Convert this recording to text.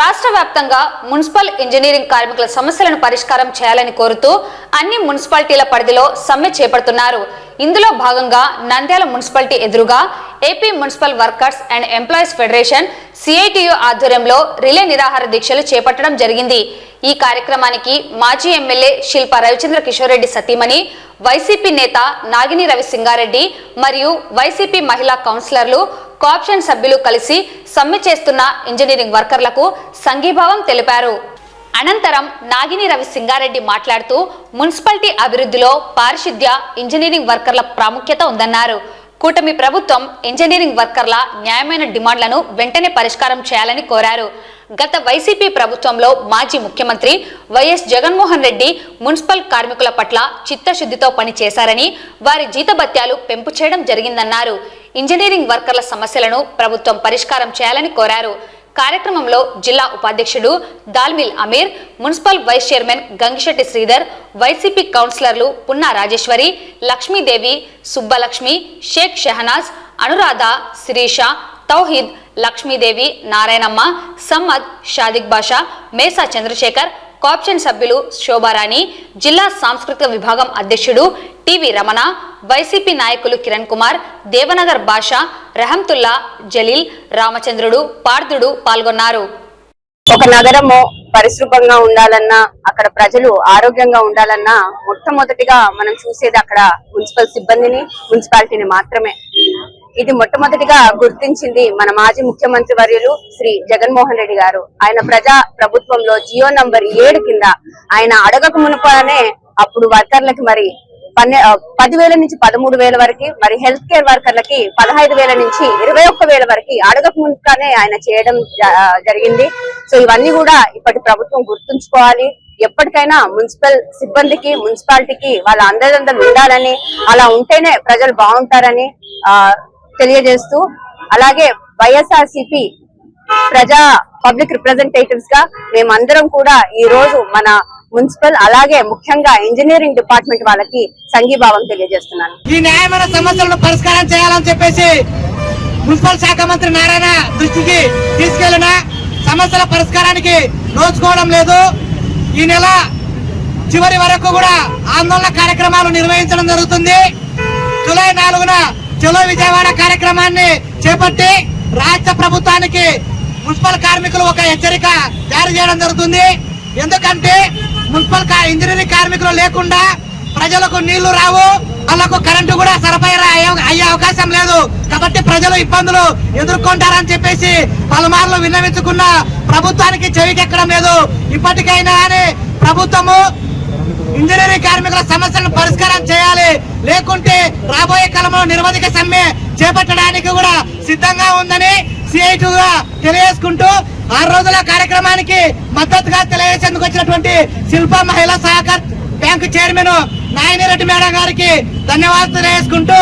రాష్ట్ర వ్యాప్తంగా municipal engineering కార్మికుల సమస్యలను పరిష్కారం చేయాలని కోరుతూ అన్ని మున్సిపాలిటీల పరిధిలో సమ్మె చేపడుతున్నారు. ఇందులో భాగంగా నంద్యాల మున్సిపాలిటీ ఎదురుగా AP municipal workers and employees federation CITU ఆధ్వర్యంలో రిలే నిరాహార దీక్షలు చేపట్టడం జరిగింది. ఈ కార్యక్రమానికి మాజీ ఎమ్మెల్యే శిల్ప రవిచంద్ర కిషోర్ రెడ్డి సతీమణి వైసీపీ నేత నాగిని రవి సింగారెడ్డి మరియు వైసీపీ మహిళా కౌన్సిలర్లు కోఆప్షన్ సభ్యులు కలిసి సమ్మె చేస్తున్న ఇంజనీరింగ్ వర్కర్లకు సంఘీభావం తెలిపారు. అనంతరం నాగిని రవి సింగారెడ్డి మాట్లాడుతూ మున్సిపాలిటీ అభివృద్ధిలో పారిశుద్ధ్య ఇంజనీరింగ్ వర్కర్ల ప్రాముఖ్యత ఉందన్నారు. కూటమి ప్రభుత్వం ఇంజనీరింగ్ వర్కర్ల న్యాయమైన డిమాండ్లను వెంటనే పరిష్కారం చేయాలని కోరారు. గత వైసీపీ ప్రభుత్వంలో మాజీ ముఖ్యమంత్రి వైఎస్ జగన్మోహన్ రెడ్డి మున్సిపల్ కార్మికుల పట్ల చిత్తశుద్ధితో పనిచేశారని వారి జీతభత్యాలు పెంపు చేయడం జరిగిందన్నారు. ఇంజనీరింగ్ వర్కర్ల సమస్యలను ప్రభుత్వం పరిష్కారం చేయాలని కోరారు. కార్యక్రమంలో జిల్లా ఉపాధ్యక్షుడు Dalmil Ameer municipal vice chairman Gangishetti Sridhar YCP కౌన్సిలర్లు పున్నా రాజేశ్వరి లక్ష్మీదేవి సుబ్బలక్ష్మి షేక్ షెహనాజ్ అనురాధ శిరీష తౌహీద్ లక్ష్మీదేవి నారాయణమ్మ సమ్మద్ షాదిక్ బాషా మేసా చంద్రశేఖర్ కాప్షన్ సభ్యులు శోభారాణి జిల్లా సాంస్కృతిక విభాగం అధ్యక్షుడు టివి రమణ వైసీపీ నాయకులు కిరణ్ కుమార్ దేవనగర్ బాషా రహంతుల్లా జలీల్ రామచంద్రుడు పార్థుడు పాల్గొన్నారు. ఒక నగరము పరిశుభ్రంగా ఉండాలన్నా అక్కడ ప్రజలు ఆరోగ్యంగా ఉండాలన్నా మొట్టమొదటిగా మనం చూసేది అక్కడ మున్సిపల్ సిబ్బందిని మున్సిపాలిటీని మాత్రమే. ఇది మొట్టమొదటిగా గుర్తించింది మన మాజీ ముఖ్యమంత్రి వర్యులు శ్రీ జగన్మోహన్ రెడ్డి గారు. ఆయన ప్రజా ప్రభుత్వంలో జియో నంబర్ ఏడు కింద ఆయన అడగక మునుపనే అప్పుడు వర్కర్లకి మరి పన్నె పదివేల నుంచి పదమూడు వేల వరకు మరి హెల్త్ కేర్ వర్కర్లకి పదహైదు వేల నుంచి ఇరవై ఒక్క వేల వరకు అడగక ముందుగానే ఆయన చేయడం జ- జరిగింది. సో ఇవన్నీ కూడా ఇప్పటి ప్రభుత్వం గుర్తుంచుకోవాలి. ఎప్పటికైనా మున్సిపల్ సిబ్బందికి మున్సిపాలిటీకి వాళ్ళ అందరి ఉండాలని అలా ఉంటేనే ప్రజలు బాగుంటారని ఆ తెలియజేస్తూ అలాగే వైఎస్ఆర్సిపి ప్రజా పబ్లిక్ రిప్రజెంటేటివ్స్గా మేమందరం కూడా ఈ రోజు మన మున్సిపల్ అలాగే ముఖ్యంగా ఇంజనీరింగ్ డిపార్ట్మెంట్ వాళ్ళకి సంఘీభావం తెలియజేస్తున్నాను. ఈ న్యాయమైన సమస్యలను పరిష్కారం చేయాలని చెప్పేసి మున్సిపల్ శాఖ మంత్రి నారాయణ దృష్టికి తీసుకెళ్ళిన సమస్యల పరిష్కారానికి నోచుకోవడం లేదు. ఈ నెల చివరి వరకు కూడా ఆందోళన కార్యక్రమాలు నిర్వహించడం జరుగుతుంది. జూలై నాలుగున చలో విజయవాడ కార్యక్రమాన్ని చేపట్టి రాష్ట్ర ప్రభుత్వానికి మున్సిపల్ కార్మికులు ఒక హెచ్చరిక జారీ చేయడం జరుగుతుంది. ఎందుకంటే మున్సిపల్ కా- ఇంజనీరింగ్ కార్మికులు లేకుండా ప్రజలకు నీళ్ళు రావు వాళ్ళకు కరెంటు కూడా సరఫరా అయ్యే- అయ్యే అవకాశం లేదు. కాబట్టి ప్రజలు ఇబ్బందులు ఎదుర్కొంటారని చెప్పేసి పలుమార్లు విన్నవించుకున్న ప్రభుత్వానికి చెవికెక్కడం లేదు. ఇప్పటికైనా కానీ ప్రభుత్వము ఇంజనీరింగ్ కార్మికుల సమస్యలను పరిష్కారం చేయాలి. లేకుంటే రాబోయే కాలంలో నిరవధిక సమ్మె చేపట్టడానికి కూడా సిద్ధంగా ఉందని సిఐటిగా తెలియజేసుకుంటూ ఆరు రోజుల కార్యక్రమానికి మద్దతుగా తెలియజేసేందుకు వచ్చినటువంటి Shilpa Mahila Sahakara bank chairman Nayani Reddy madam గారికి ధన్యవాదాలు తెలియజేసుకుంటూ